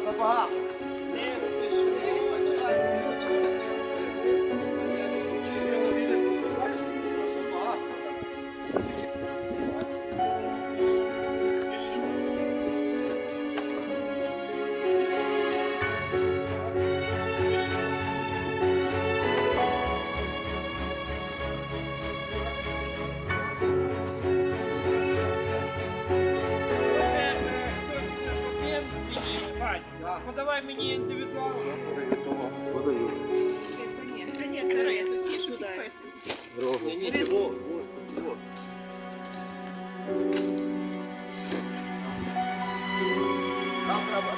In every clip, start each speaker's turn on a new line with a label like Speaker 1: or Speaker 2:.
Speaker 1: Sabah. мені індивідуально.
Speaker 2: Подаю.
Speaker 3: Це ні, це рис, ті, що підписані.
Speaker 2: Ні, ні, ні, во, во, во. Там треба.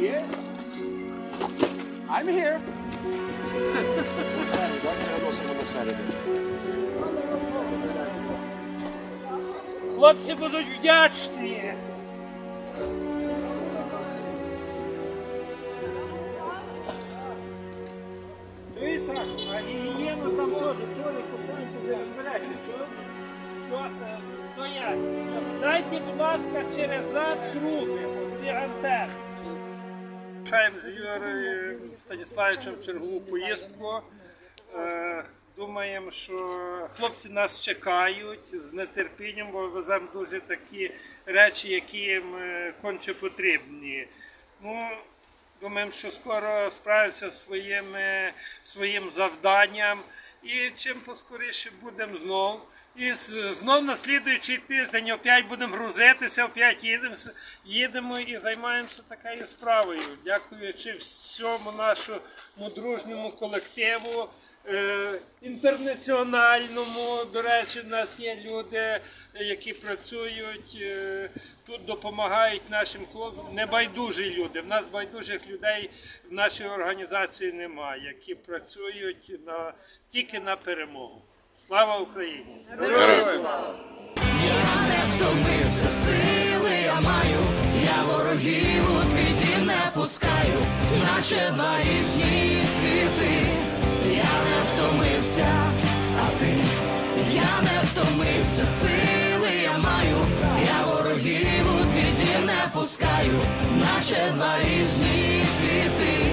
Speaker 2: Є? I'm here. Середу, так переносимо на середу.
Speaker 1: Хлопці будуть вдячні.
Speaker 2: Ти, Саш, а гігієну там теж, Толі, курсанті вже розбирайся.
Speaker 1: Що е, стоять? Дайте, будь ласка, через зад труби, оці антенни. Рушаємо з Юрієм Станіславовичем в чергову поїздку. Е, Думаємо, що хлопці нас чекають з нетерпінням, бо веземо дуже такі речі, які їм е, конче потрібні. Ну, думаємо, що скоро справимося своїми, своїм завданням і чим поскоріше будемо знов. І з- знов на слідуючий тиждень опять будемо грузитися, опять їдемо, їдемо і займаємося такою справою. Дякуючи всьому нашому дружньому колективу, е, інтернаціональному. До речі, в нас є люди, які працюють е, тут, допомагають нашим хлопцям. Небайдужі люди. В нас байдужих людей в нашій організації немає, які працюють на, тільки на перемогу. Слава Україні!
Speaker 4: Я не втомився, сили я маю, я ворогів у твій дім не пускаю, наче два різні світи. Я не втомився, а ти, я не втомився, сили я маю, я ворогів у твій дім не пускаю, наче два різні світи.